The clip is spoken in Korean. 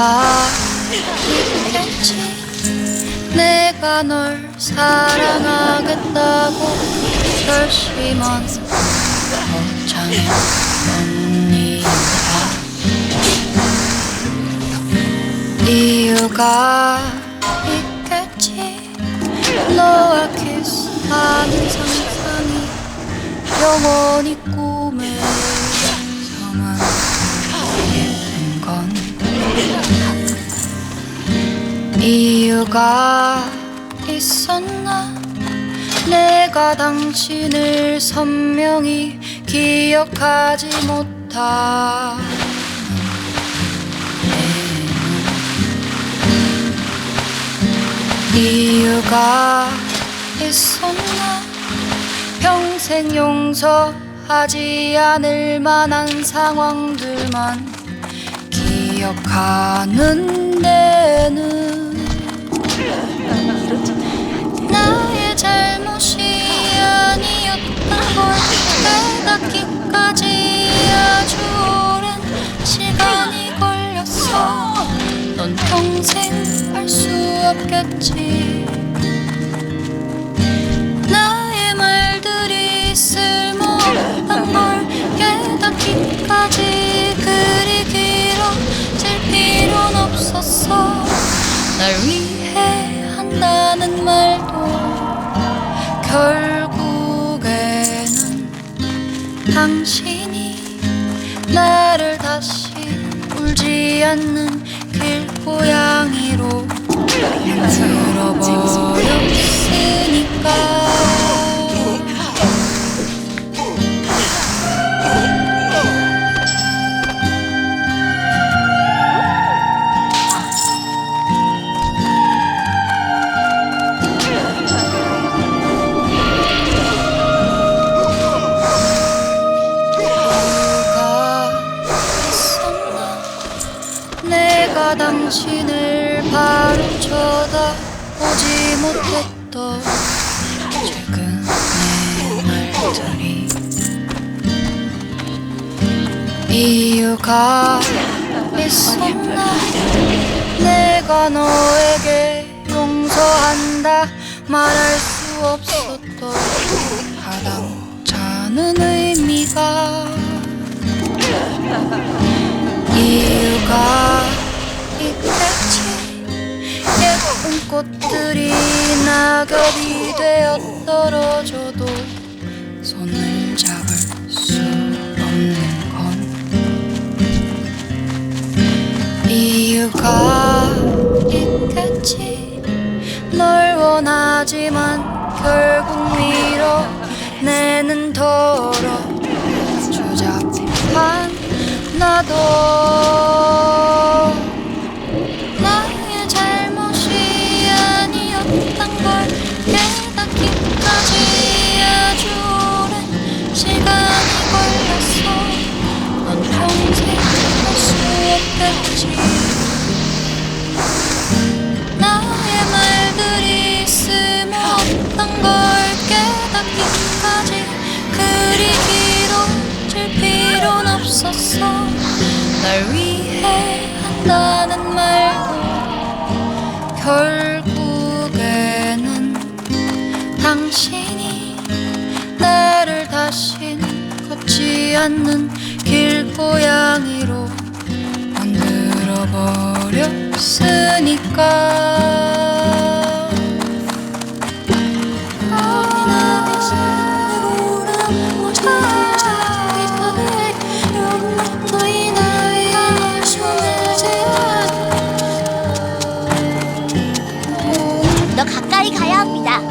이유가 있겠지? 내가 널 사랑하겠다고 결심한 거잖아 언니가 이유가 있겠지? 너와 키스하는 상상이 영원히 꿈 이유가 있었나? 내가 당신을 선명히 기억하지 못하. 이유가 있었나? 평생 용서하지 않을 만한 상황들만 기억하는 데는 나의 잘못이 아니었던 걸 깨닫기까지 아주 오랜 시간이 걸렸어. 넌 평생 알 수 없겠지 당신이 나를 다시 울지 않는 당신을 바로 쳐다보지 못했던 최근의 말들이. 이유가 있었나? 내가 너에게 용서한다 말할 수 없었던 가당찮은 의미가 꽃들이 낙엽이 되어 떨어져도 손을 잡을 수 없는 건 이유가 있겠지. 널 원하지만 결국 밀어내는 더러 주잡한 나도 나의 말들이 쓸모없단 걸 깨닫기까지 그리 길어질 필요는 없었어. 날 위해 한다는 말도 결국에는 당신이 나를 다신 걷지 않는 길고양 만들어버렸으니까 너 가까이 가야 합니다.